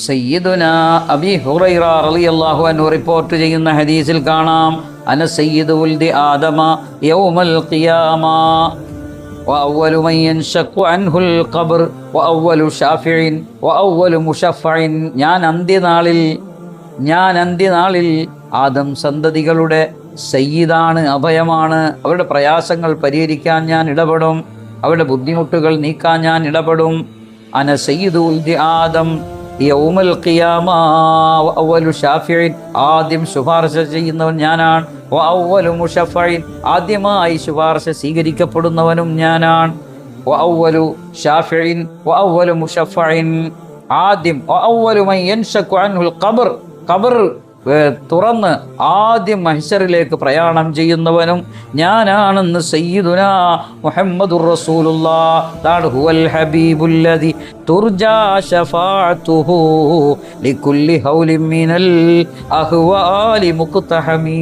സയ്യിദുന അബി ഹുറൈറ റളിയല്ലാഹു അൻഹു റിപ്പോർട്ട് ചെയ്യുന്ന ഹദീസിൽ കാണാം അന സയ്യിദു ഉൽദി ആദമ യൗമൽ ഖിയാമ وأول من ينشق عنه القبر وأول شافع وأول مشفع ഞാൻ അന്ത്യനാളിൽ ഞാൻ അന്ത്യനാളിൽ ആദം സന്തതികളുടെ സയ്യിദാണ് അഭയമാണ് അവരുടെ പ്രയാസങ്ങൾ പരിഹരിക്കാൻ ഞാൻ ഇടപെടും അവരുടെ ബുദ്ധിമുട്ടുകൾ നീക്കാൻ ഞാൻ ഇടപെടും അന സയ്യിദുൽ ദി ആദം യൗമൽ ഖിയാമ ഷാഫിഈൻ. ആദ്യം ശുപാർശ ചെയ്യുന്നവൻ ഞാനാണ്. വ അവ്വലു മുഷഫഈൻ ആദ്യമായി ശുപാർശ സ്വീകരിക്കപ്പെടുന്നവനും ഞാനാണ്. വ ഷാഫിഇൻ അവ്വലു മുഷഫഈൻ ആദ്യം വ അവ്വലു മൻ യൻഷഖു അൻഹുൽ ഖബർ. ഖബർ തുറന്ന് ആദ്യം മഹിഷറിലേക്ക് പ്രയാണം ചെയ്യുന്നവനും ഞാനാണെന്ന് സയ്യിദുന മുഹമ്മദുർ റസൂലുള്ളാ. താണ് ഹുവൽ ഹബീബുല്ലദി തുർജാ ഷഫാഅതുഹു ലികുല്ലി ഹൗലിൻ മിനൽ അഹ്വാലി മുഖ്തഹമീ